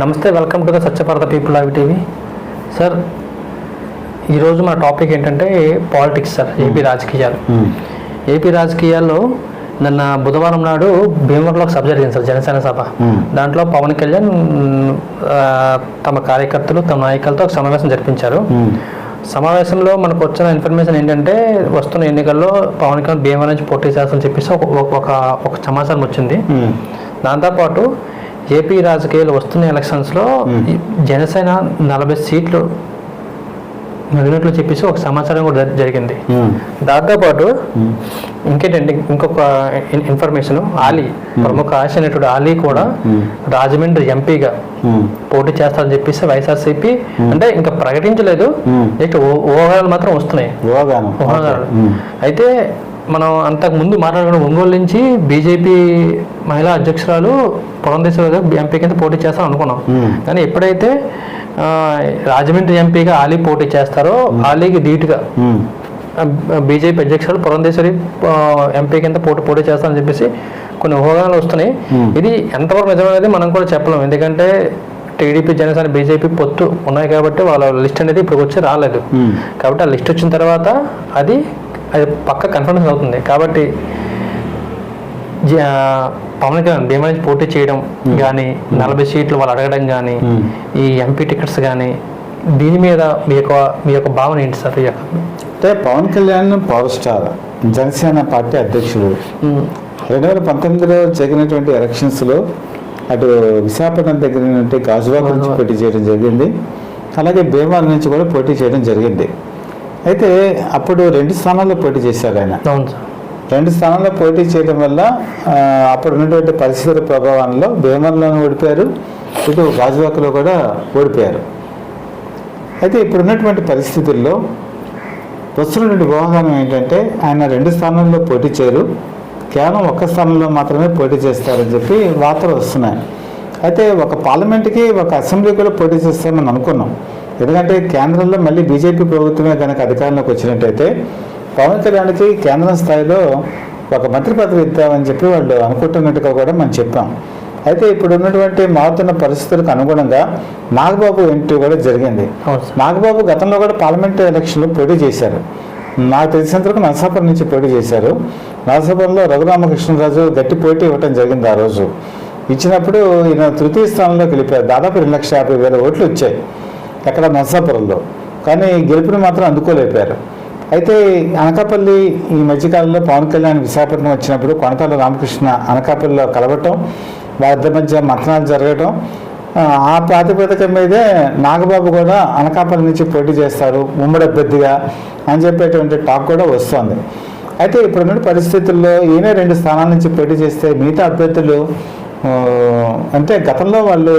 నమస్తే welcome to the స్వచ్ఛ భారత people live TV sir ఈరోజు మన టాపిక్ ఏంటంటే పాలిటిక్స్ సార్ ఏపీ రాజకీయాలు. ఏపీ రాజకీయాల్లో నిన్న బుధవారం నాడు భీమవరంలో ఒక సభ జరిగింది సార్ జనసేన సభ. Hmm. దాంట్లో పవన్ కళ్యాణ్ తమ కార్యకర్తలు తమ నాయకులతో ఒక సమావేశం జరిపించారు. సమావేశంలో మనకు వచ్చిన ఇన్ఫర్మేషన్ ఏంటంటే వస్తున్న ఎన్నికల్లో పవన్ కళ్యాణ్ భీమవరం నుంచి పోటీ చేస్తామని చెప్పేసి ఒక ఒక సమాచారం వచ్చింది. దాంతోపాటు ఏపీ రాజకీయాలు వస్తున్న ఎలక్షన్స్లో జనసేన నలభై సీట్లు మిగిలినట్లు చెప్పేసి ఒక సమాచారం కూడా జరి- జరిగింది. దాంతోపాటు ఇంకేంటంటే ఇంకొక ఇన్- ఇన్ఫర్మేషన్ ఆలీ ప్రముఖ ఆశ నటుడు ఆలీ కూడా రాజమండ్రి ఎంపీగా పోటీ చేస్తారని చెప్పేసి వైఎస్ఆర్సీపీ అంటే ఇంకా ప్రకటించలేదు. జస్ట్ ఊహాగానాలు మాత్రం వస్తున్నాయి. ఊహాగానాలు. అయితే మనం అంతకు ముందు మాట్లాడుకున్న ఒంగోలు నుంచి బీజేపీ మహిళా అధ్యక్షురాలు పురంధేశ్వరి గారు ఎంపీ కింద పోటీ చేస్తాం అనుకున్నాం. కానీ ఎప్పుడైతే రాజమండ్రి ఎంపీగా ఆలీ పోటీ చేస్తారో ఆలీకి ధీటుగా. బీజేపీ అధ్యక్షులు పురంధేశ్వరి ఎంపీ కింద పోటీ పోటీ చేస్తారని చెప్పేసి కొన్ని ఊహాగానాలు వస్తున్నాయి. ఇది ఎంతవరకు నిజమనేది మనం కూడా చెప్పలేం. ఎందుకంటే టీడీపీ జనసేన బీజేపీ పొత్తు ఉన్నాయి కాబట్టి వాళ్ళ లిస్ట్ అనేది ఇప్పుడు వచ్చి రాలేదు కాబట్టి ఆ లిస్ట్ వచ్చిన తర్వాత అది అది పక్క కన్ఫర్మేషన్ అవుతుంది. కాబట్టి పవన్ కళ్యాణ్ భీమా నుంచి పోటీ చేయడం కానీ నలభై సీట్లు వాళ్ళు అడగడం కానీ. ఈ ఎంపీ టికెట్స్ కానీ దీని మీద మీ యొక్క మీ యొక్క భావన ఏంటి సార్? అంటే Pawan Kalyan power star Janasena party అధ్యక్షుడు. రెండు వేల పంతొమ్మిదిలో జరిగినటువంటి ఎలక్షన్స్లో అటు విశాఖపట్నం దగ్గర నుండి గాజువాక నుంచి పోటీ చేయడం జరిగింది. అలాగే భీమవరం నుంచి కూడా పోటీ చేయడం జరిగింది. అయితే అప్పుడు రెండు స్థానాల్లో పోటీ చేశారు ఆయన. అవును సార్. రెండు స్థానాల్లో పోటీ చేయడం వల్ల అప్పుడు ఉన్నటువంటి పరిస్థితుల ప్రభావంలో భీమవరంలోనూ ఓడిపోయారు ఇటు గాజువాకలో కూడా ఓడిపోయారు అయితే ఇప్పుడు ఉన్నటువంటి పరిస్థితుల్లో వస్తున్నటువంటి వ్యవహారం ఏంటంటే ఆయన రెండు స్థానాల్లో పోటీ చేయరు. కేవలం ఒక్క స్థానంలో మాత్రమే పోటీ చేస్తారని చెప్పి వార్తలు వస్తున్నాయి. అయితే ఒక పార్లమెంట్కి ఒక అసెంబ్లీ కూడా పోటీ చేస్తామని అనుకున్నాం. ఎందుకంటే కేంద్రంలో మళ్ళీ బీజేపీ ప్రభుత్వమే కనుక అధికారంలోకి వచ్చినట్టయితే పవన్ కళ్యాణ్కి కేంద్రం స్థాయిలో ఒక మంత్రి పదవి ఇద్దామని చెప్పి వాళ్ళు అనుకుంటున్నట్టుగా కూడా మనం చెప్పాం. అయితే ఇప్పుడు ఉన్నటువంటి మారుతున్న పరిస్థితులకు అనుగుణంగా నాగబాబు ఎంట్రీ కూడా జరిగింది. నాగబాబు గతంలో కూడా పార్లమెంట్ ఎలక్షన్లో పోటీ చేశారు. నాకు తెలిసినంత వరకు నరసాపురం నుంచి పోటీ చేశారు. నరసాపురంలో రఘురామకృష్ణరాజు గట్టి పోటీ ఇవ్వటం జరిగింది ఆ రోజు. ఇచ్చినప్పుడు ఈయన తృతీయ స్థానంలోకి వెళ్ళిపోయారు. దాదాపు రెండు లక్షల యాభై వేల ఓట్లు వచ్చాయి. ఎక్కడ నర్సాపురంలో. కానీ గెలుపుని మాత్రం అందుకోలేపారు అయితే అనకాపల్లి ఈ మధ్యకాలంలో పవన్ కళ్యాణ్ విశాఖపట్నం వచ్చినప్పుడు కొనతాల రామకృష్ణ అనకాపల్లిలో కలవటం వారిద్దరి మధ్య మంతనాలు జరగటం ఆ, ప్రాతిపదిక మీదే నాగబాబు కూడా అనకాపల్లి నుంచి పోటీ చేస్తారు ఉమ్మడి అభ్యర్థిగా అని చెప్పేటువంటి టాక్ కూడా వస్తుంది. అయితే ఇప్పుడున్న పరిస్థితుల్లో ఈయన రెండు స్థానాల నుంచి పోటీ చేస్తే మిగతా అభ్యర్థులు అంటే గతంలో వాళ్ళు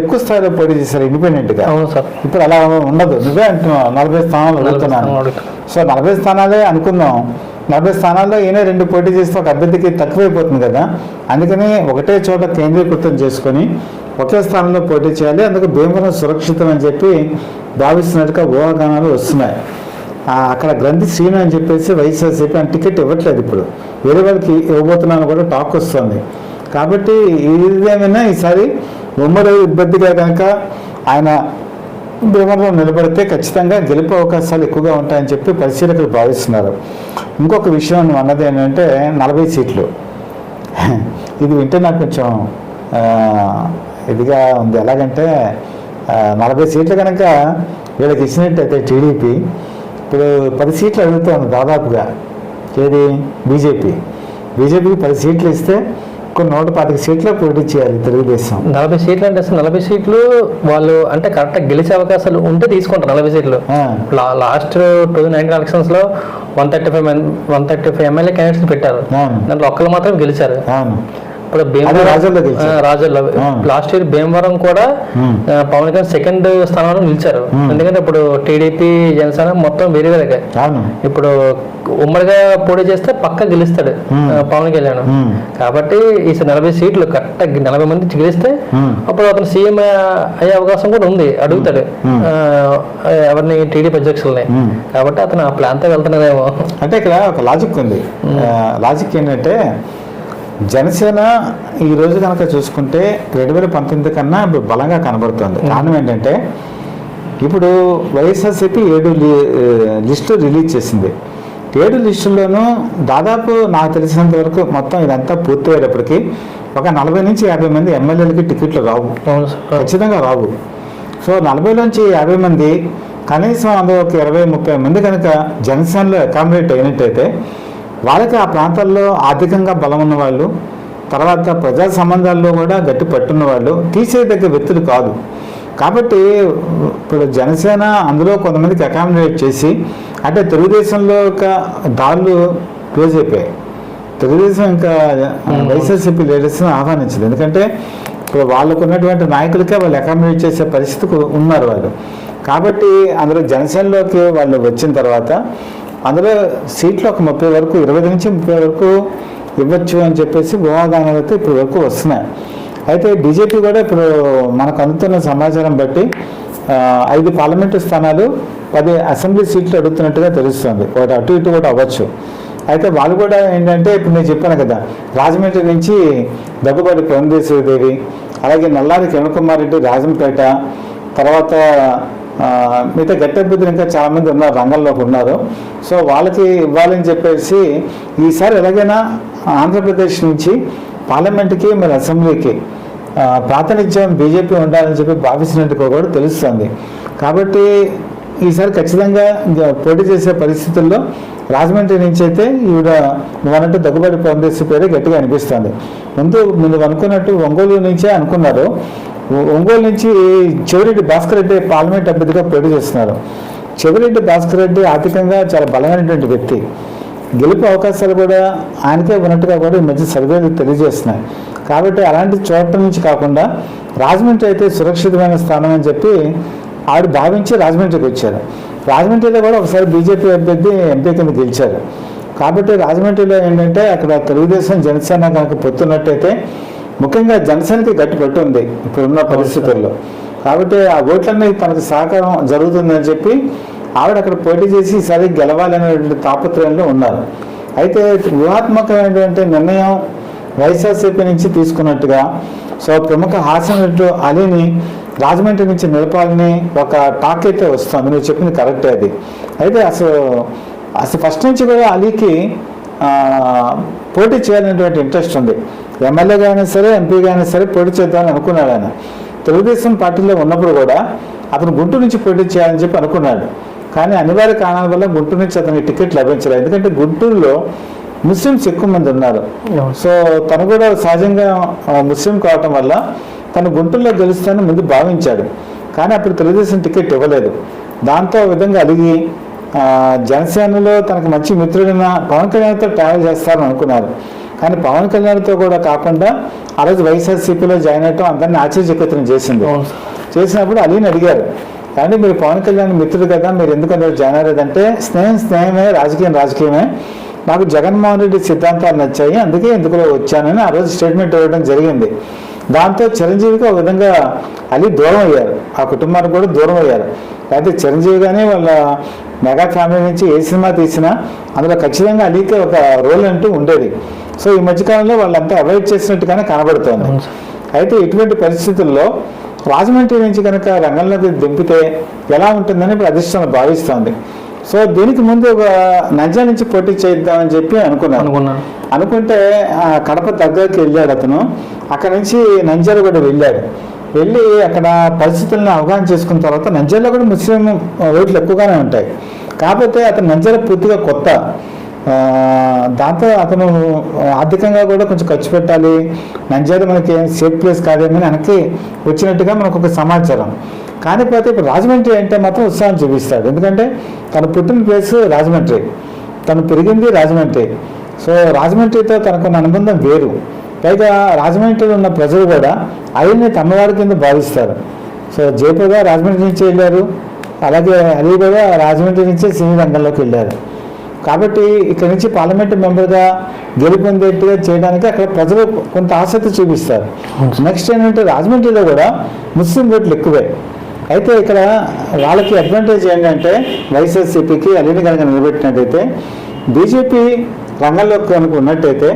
ఎక్కువ స్థాయిలో పోటీ చేశారు ఇండిపెండెంట్గా. అవును సార్. ఇప్పుడు అలా ఉండదు. నువ్వే అంటున్నావు నలభై స్థానాలు అడుగుతున్నాను. సో నలభై స్థానాలే అనుకుందాం. నలభై స్థానాల్లో ఈయన రెండు పోటీ చేస్తే ఒక అభ్యర్థికి తక్కువైపోతుంది కదా. అందుకని ఒకటే చోట కేంద్రీకృతం చేసుకొని ఒకే స్థానంలో పోటీ చేయాలి. అందుకు భీమవరం సురక్షితం అని చెప్పి భావిస్తున్నట్టుగా ఊహాగానాలు వస్తున్నాయి. అక్కడ గ్రంథి శ్రీను అని చెప్పేసి వైఎస్ఆర్సీపీ అని టికెట్ ఇవ్వట్లేదు ఇప్పుడు. వేరే వాళ్ళకి ఇవ్వబోతున్నాను కూడా టాక్ వస్తుంది. కాబట్టి ఇదేమైనా ఈసారి ఉమ్మడి ఇబ్బందిగా కనుక ఆయన భీమవరంలో నిలబడితే ఖచ్చితంగా గెలుపు అవకాశాలు ఎక్కువగా ఉంటాయని చెప్పి పరిశీలకులు భావిస్తున్నారు. ఇంకొక విషయం అన్నది ఏంటంటే నలభై సీట్లు. ఇది వింటే నాకు కొంచెం ఇదిగా ఉంది. ఎలాగంటే నలభై సీట్లు కనుక వీళ్ళకి ఇచ్చినట్టయితే టీడీపీ ఇప్పుడు పది సీట్లు అడుగుతోంది దాదాపుగా. ఏది? బీజేపీ. బీజేపీకి పది సీట్లు ఇస్తే కొన్ని నూట పాతిక సీట్లు పోటీ చేయాలి తెలుగుదేశం. నలభై సీట్లు అంటే అసలు నలభై సీట్లు వాళ్ళు అంటే కరెక్ట్గా గెలిచే అవకాశాలు ఉంటే తీసుకుంటారు నలభై సీట్లు. లాస్ట్ టూ నైన్టీన్ ఎలక్షన్స్లో one thirty five one thirty five MLA candidates పెట్టారు. దాంట్లో ఒక్కరు మాత్రం గెలిచారు. రాజుల్లో ఆ. లాస్ట్ ఇయర్ భీమవరం కూడా పవన్ కళ్యాణ్ సెకండ్ స్థానంలో నిలిచారు. ఎందుకంటే ఇప్పుడు టీడీపీ జనసేన మొత్తం వేరే అవును. ఇప్పుడు ఉమ్మడిగా పోటీ చేస్తే పక్క గెలుస్తాడు పవన్ కళ్యాణ్. కాబట్టి ఈ నలభై సీట్లు కరెక్ట్ నలభై మంది గెలిస్తే. అప్పుడు అతను సీఎం అయ్యే అవకాశం కూడా ఉంది అడుగుతాడు. ఎవరిని టీడీపీ అధ్యక్షుల్ని. కాబట్టి అతను ఆ ప్లాన్తో వెళ్తున్నాడేమో. అంటే ఇక్కడ ఒక లాజిక్ ఉంది. లాజిక్ ఏంటంటే జనసేన ఈ రోజు కనుక చూసుకుంటే రెండు వేల పంతొమ్మిది కన్నా ఇప్పుడు బలంగా కనబడుతుంది. కారణం ఏంటంటే ఇప్పుడు వైఎస్ఆర్సీపీ ఏడు లిస్టు రిలీజ్ చేసింది. ఏడు లిస్టుల్లోనూ దాదాపు నాకు తెలిసినంత వరకు మొత్తం ఇదంతా పూర్తి అయ్యేటప్పటికి ఒక నలభై నుంచి యాభై మంది ఎమ్మెల్యేలకి టికెట్లు రావు. ఖచ్చితంగా రావు. సో నలభైలోంచి యాభై మంది కనీసం అందులో ఒక ఇరవై ముప్పై మంది కనుక జనసేనలో అకామిడేట్ అయినట్టయితే వాళ్ళకి ఆ ప్రాంతాల్లో ఆర్థికంగా బలం ఉన్న వాళ్ళు తర్వాత ప్రజా సంబంధాల్లో కూడా గట్టి పట్టున్న వాళ్ళు తీసేదగ్గ వ్యక్తులు కాదు. కాబట్టి ఇప్పుడు జనసేన అందులో కొంతమందికి అకామిడేట్ చేసి అంటే తెలుగుదేశంలో ఒక దారులు క్లోజ్ అయిపోయాయి. తెలుగుదేశం ఇంకా వైఎస్ఆర్సీపీ లీడర్స్ని ఆహ్వానించింది. ఎందుకంటే ఇప్పుడు వాళ్ళకు ఉన్నటువంటి నాయకులకే వాళ్ళు అకామిడేట్ చేసే పరిస్థితికి ఉన్నారు వాళ్ళు. కాబట్టి అందులో జనసేనలోకి వాళ్ళు వచ్చిన తర్వాత అందులో సీట్లు ఒక ముప్పై వరకు ఇరవై నుంచి ముప్పై వరకు ఇవ్వచ్చు అని చెప్పేసి వివాదాలు అయితే ఇప్పుడు వరకు వస్తున్నాయి. అయితే బీజేపీ కూడా ఇప్పుడు మనకు అందుతున్న సమాచారం బట్టి ఐదు పార్లమెంటు స్థానాలు పది అసెంబ్లీ సీట్లు అడుగుతున్నట్టుగా తెలుస్తుంది. ఒకటి అటు ఇటు కూడా అవ్వచ్చు. అయితే వాళ్ళు కూడా ఏంటంటే ఇప్పుడు నేను చెప్పాను కదా రాజమండ్రి నుంచి దగ్గుబాటి పురంధేశ్వరిదేవి అలాగే నల్లారి కిరణ్ కుమార్ రెడ్డి రాజంపేట తర్వాత మిగతా గట్టెబుద్ధులు ఇంకా చాలామంది ఉన్నారు రంగంలోకి ఉన్నారు. సో వాళ్ళకి ఇవ్వాలని చెప్పేసి ఈసారి ఎలాగైనా ఆంధ్రప్రదేశ్ నుంచి పార్లమెంట్కి మరి అసెంబ్లీకి ప్రాతినిధ్యం బీజేపీ ఉండాలని చెప్పి భావిస్తున్నట్టుగా కూడా తెలుస్తుంది. కాబట్టి ఈసారి ఖచ్చితంగా పోటీ చేసే పరిస్థితుల్లో రాజమండ్రి నుంచి అయితే ఈవిడ నువ్వన్నట్టు దగ్గుబాటి పొందేసి పేరే గట్టిగా అనిపిస్తుంది. ముందు మీరు అనుకున్నట్టు ఒంగోలు నుంచే అనుకున్నారు. ఒంగోలు నుంచి చెవిరెడ్డి భాస్కర్ రెడ్డి పార్లమెంట్ అభ్యర్థిగా పోటీ చేస్తున్నారు. చెవిరెడ్డి భాస్కర్ రెడ్డి ఆర్థికంగా చాలా బలమైనటువంటి వ్యక్తి. గెలుపు అవకాశాలు కూడా ఆయనకే ఉన్నట్టుగా కూడా ఈ మధ్య సర్వేలు తెలియజేస్తున్నాయి. కాబట్టి అలాంటి చోట్ల నుంచి కాకుండా రాజమండ్రి అయితే సురక్షితమైన స్థానం అని చెప్పి ఆవిడ భావించి రాజమండ్రికి వచ్చారు. రాజమండ్రిలో కూడా ఒకసారి బీజేపీ అభ్యర్థి ఎంపీ కింద గెలిచారు. కాబట్టి రాజమండ్రిలో ఏంటంటే అక్కడ తెలుగుదేశం జనసేన కనుక పొత్తున్నట్టయితే ముఖ్యంగా జనసేనకి గట్టి పట్టు ఉంది ఇప్పుడున్న పరిస్థితుల్లో. కాబట్టి ఆ ఓట్లన్నీ తనకు సహకారం జరుగుతుందని చెప్పి ఆవిడ అక్కడ పోటీ చేసి ఈసారి గెలవాలనేటువంటి తాపత్రయంలో ఉన్నారు. అయితే వ్యూహాత్మకమైనటువంటి నిర్ణయం వైఎస్ఆర్సీపీ నుంచి తీసుకున్నట్టుగా సో ప్రముఖ హాస్య నటుడు అలీని రాజమండ్రి నుంచి నిలపాలని ఒక టాక్ అయితే వస్తుంది. నువ్వు చెప్పింది కరెక్టే అది. అయితే అసలు అసలు ఫస్ట్ నుంచి కూడా అలీకి పోటీ చేయాలనేటువంటి ఇంట్రెస్ట్ ఉంది. ఎమ్మెల్యేగా అయినా సరే ఎంపీగా అయినా సరే పోటీ చేద్దామని అనుకున్నాడు ఆయన. తెలుగుదేశం పార్టీలో ఉన్నప్పుడు కూడా అతను గుంటూరు నుంచి పోటీ చేయాలని చెప్పి అనుకున్నాడు. కానీ అనివార్య కారణాల వల్ల గుంటూరు నుంచి అతనికి టికెట్ లభించలేదు. ఎందుకంటే గుంటూరులో ముస్లిమ్స్ ఎక్కువ మంది ఉన్నారు. సో తను కూడా సహజంగా ముస్లిం కావటం వల్ల తను గుంటూరులో గెలుస్తానని ముందు భావించాడు. కానీ అప్పుడు తెలుగుదేశం టికెట్ ఇవ్వలేదు. దాంతో విధంగా అలిగి ఆ, జనసేనలో తనకు మంచి మిత్రుడైన పవన్ కళ్యాణ్తో ట్రావెల్ చేస్తారని అనుకున్నారు. కానీ పవన్ కళ్యాణ్తో కూడా కాకుండా ఆ రోజు వైఎస్ఆర్సీపీలో జాయిన్ అయ్యటం అందరినీ ఆశ్చర్యచకితం చేసింది. చేసినప్పుడు అలీని అడిగారు కానీ మీరు పవన్ కళ్యాణ్ మిత్రుడు కదా మీరు ఎందుకు అందులో జాయిన్ అయ్యారంటే స్నేహం స్నేహమే రాజకీయం రాజకీయమే. నాకు జగన్మోహన్ రెడ్డి సిద్ధాంతాలు నచ్చాయి అందుకే ఎందుకులో వచ్చానని ఆ రోజు స్టేట్మెంట్ ఇవ్వడం జరిగింది. దాంతో చిరంజీవికి ఒక విధంగా అలీ దూరం అయ్యారు. ఆ కుటుంబానికి కూడా దూరం అయ్యారు. అయితే చిరంజీవి కానీ వాళ్ళ మెగా ఫ్యామిలీ నుంచి ఏ సినిమా తీసినా అందులో ఖచ్చితంగా అలీకి ఒక రోల్ అంటూ ఉండేది. సో ఈ మధ్యకాలంలో వాళ్ళంతా అవాయిడ్ చేసినట్టుగానే కనబడుతోంది. అయితే ఇటువంటి పరిస్థితుల్లో రాజమండ్రి నుంచి కనుక రంగంలోకి దింపితే ఎలా ఉంటుందని ఇప్పుడు అధిష్టానం భావిస్తోంది. సో దీనికి ముందు ఒక నంజా నుంచి పోటీ చేద్దామని చెప్పి అనుకున్నాను. అనుకున్నాను. అనుకుంటే ఆ కడప దగ్గరికి వెళ్ళాడు అతను. అక్కడ నుంచి నంజాల కూడా వెళ్ళాడు. వెళ్ళి అక్కడ పరిస్థితులను అవగాహన చేసుకున్న తర్వాత నంజాల్లో కూడా ముస్లిం ఓట్లు ఎక్కువగానే ఉంటాయి. కాకపోతే అతను నంజర పూర్తిగా కొత్త. దాంతో అతను ఆర్థికంగా కూడా కొంచెం ఖర్చు పెట్టాలి. నంజాల మనకి సేఫ్ ప్లేస్ కాదేమో అని వెనక్కి వచ్చినట్టుగా మనకు ఒక సమాచారం. కానిపోతే ఇప్పుడు రాజమండ్రి అంటే మాత్రం ఉత్సాహం చూపిస్తాడు. ఎందుకంటే తన పుట్టిన ప్లేస్ రాజమండ్రి. తను పెరిగింది రాజమండ్రి. సో రాజమండ్రితో తనకున్న అనుబంధం వేరు. పైగా రాజమండ్రిలో ఉన్న ప్రజలు కూడా ఆయన్ని తమవారి కింద భావిస్తారు. సో జయప్రద రాజమండ్రి నుంచి వెళ్ళారు. అలాగే అలీ కూడా రాజమండ్రి నుంచే సినీ రంగంలోకి వెళ్ళారు. కాబట్టి ఇక్కడ నుంచి పార్లమెంట్ మెంబర్గా గెలుపొందేట్టుగా చేయడానికి అక్కడ ప్రజలు కొంత ఆసక్తి చూపిస్తారు. నెక్స్ట్ ఏంటంటే రాజమండ్రిలో కూడా ముస్లిం ఓట్లు ఎక్కువే. అయితే ఇక్కడ వాళ్ళకి అడ్వాంటేజ్ ఏంటంటే వైఎస్ఆర్సీపీకి అలీని కనుక నిలబెట్టినట్టయితే బీజేపీ రంగంలో కనుక ఉన్నట్టయితే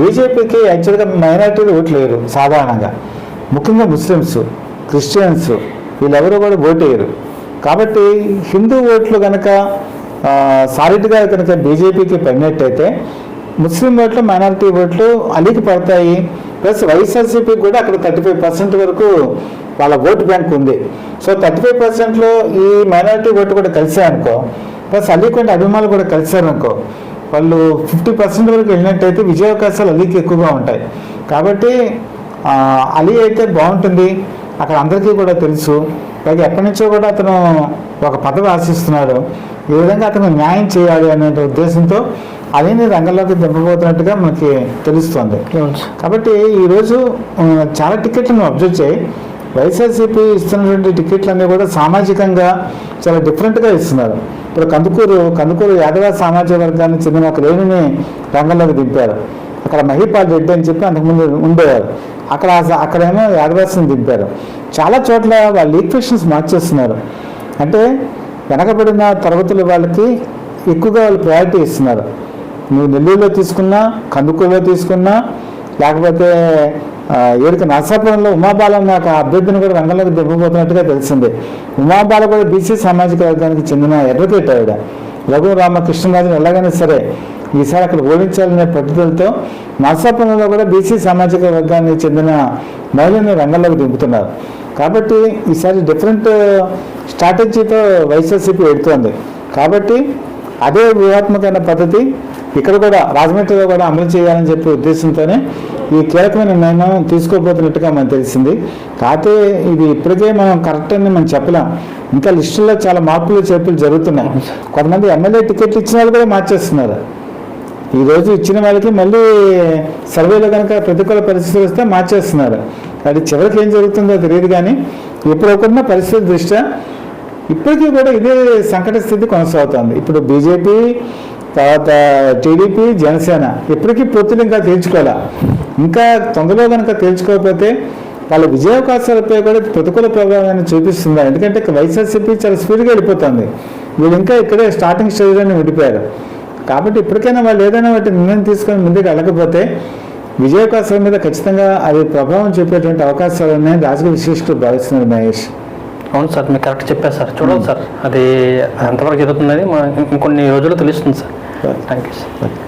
బీజేపీకి యాక్చువల్గా మైనార్టీలు ఓట్లు వేయరు సాధారణంగా. ముఖ్యంగా ముస్లిమ్స్ క్రిస్టియన్స్ వీళ్ళెవరూ కూడా ఓటు వేయరు. కాబట్టి హిందూ ఓట్లు కనుక సాలిడ్గా కనుక బీజేపీకి పడినట్టయితే ముస్లిం ఓట్లు మైనారిటీ ఓట్లు అలీకి పడతాయి. ప్లస్ వైఎస్ఆర్సీపీకి కూడా అక్కడ థర్టీ ఫైవ్ పర్సెంట్ వరకు వాళ్ళ ఓటు బ్యాంక్ ఉంది. సో థర్టీ ఫైవ్ పర్సెంట్లో ఈ మైనారిటీ ఓటు కూడా కలిసాయనుకో ప్లస్ అలీకొండ అభిమానులు కూడా కలిశారనుకో వాళ్ళు ఫిఫ్టీ పర్సెంట్ వరకు వెళ్ళినట్టయితే విజయావకాశాలు అలీకి ఎక్కువగా ఉంటాయి. కాబట్టి అలీ అయితే బాగుంటుంది. అక్కడ అందరికీ కూడా తెలుసు. పైగా ఎప్పటి నుంచో కూడా అతను ఒక పదవి ఆశిస్తున్నాడు. ఈ విధంగా అతను న్యాయం చేయాలి అనే ఉద్దేశంతో అలీని రంగంలోకి దింపబోతున్నట్టుగా మనకి తెలుస్తోంది. కాబట్టి ఈరోజు చాలా టికెట్లను అబ్జర్వ్ చేయి. వైఎస్ఆర్సీపీ ఇస్తున్నటువంటి టికెట్లన్నీ కూడా సామాజికంగా చాలా డిఫరెంట్గా ఇస్తున్నారు. ఇప్పుడు కందుకూరు కందుకూరు యాదవ సామాజిక వర్గానికి చెందిన ఒక లేనిని రంగంలోకి దింపారు. అక్కడ మహిపాల్ రెడ్డి అని చెప్పి అంతకుముందు ఉండేవారు. అక్కడ అక్కడేమో యాదవాసిని దింపారు. చాలా చోట్ల వాళ్ళు ఈక్వేషన్స్ మార్చేస్తున్నారు. అంటే వెనకబడిన తరగతుల వాళ్ళకి ఎక్కువగా వాళ్ళు ప్రయారిటీ ఇస్తున్నారు. నువ్వు నెల్లూరులో తీసుకున్నా కందుకూరులో తీసుకున్నా లేకపోతే ఏడుక నర్సాపురంలో ఉమాబాల నాకు అభ్యర్థిని కూడా రంగంలోకి దెబ్బపోతున్నట్టుగా తెలిసింది ఉమాబాల కూడా బీసీ సామాజిక వర్గానికి చెందిన అడ్వకేట్ ఆవిడ. రఘు రామకృష్ణరాజుని ఎలాగైనా సరే ఈసారి అక్కడ ఓడించాలనే పట్టుదలతో నర్సాపురంలో కూడా బీసీ సామాజిక వర్గానికి చెందిన మహిళని రంగంలోకి దింపుతున్నారు. కాబట్టి ఈసారి డిఫరెంట్ స్ట్రాటజీతో వైఎస్ఆర్సీపీ ఎడుతోంది కాబట్టి అదే వ్యూహాత్మకమైన పద్ధతి ఇక్కడ కూడా రాజమండ్రిలో కూడా అమలు చేయాలని చెప్పే ఉద్దేశంతోనే ఈ కీలకమైన నిర్ణయం తీసుకోబోతున్నట్టుగా మనకు తెలిసింది. కాకపోతే ఇది ఇప్పటికే మనం కరెక్ట్ అని మనం చెప్పలేం. ఇంకా లిస్టుల్లో చాలా మార్పులు చేర్పులు జరుగుతున్నాయి. కొంతమంది ఎమ్మెల్యే టికెట్లు ఇచ్చిన వాళ్ళు కూడా మార్చేస్తున్నారు. ఈ రోజు ఇచ్చిన వాళ్ళకి మళ్ళీ సర్వేలో కనుక ప్రతికూల పరిస్థితులు వస్తే మార్చేస్తున్నారు. అది చివరికి ఏం జరుగుతుందో తెలియదు కానీ ఇప్పుడున్న పరిస్థితి దృష్ట్యా ఇప్పటికీ కూడా ఇదే సంకట స్థితి కొనసాగుతోంది. ఇప్పుడు బీజేపీ తర్వాత టీడీపీ జనసేన ఇప్పటికీ పొత్తులు ఇంకా తేల్చుకోవాలా? ఇంకా తొందరలో కనుక తేల్చుకోకపోతే వాళ్ళ విజయావకాశాలపై కూడా ప్రతికూల ప్రభావాన్ని చూపిస్తుంది? ఎందుకంటే వైఎస్ఆర్సీపీ చాలా స్పీడ్గా వెళ్ళిపోతుంది. వీళ్ళు ఇంకా ఇక్కడే స్టార్టింగ్ స్టేజ్లోనే ఉండిపోయారు. కాబట్టి ఇప్పటికైనా వాళ్ళు ఏదైనా వాటి నిర్ణయం తీసుకొని ముందుకు వెళ్ళకపోతే విజయావకాశాల మీద ఖచ్చితంగా అది ప్రభావం చూపేటువంటి అవకాశాలు ఉన్నాయని రాజకీయ విశిష్టులు భావిస్తున్నారు మహేష్. అవును సార్ మీరు కరెక్ట్ చెప్పారు సార్. చూడండి సార్. అది ఎంతవరకు జరుగుతున్నది మా ఇంకొన్ని రోజులు తెలుస్తుంది సార్. Thank you.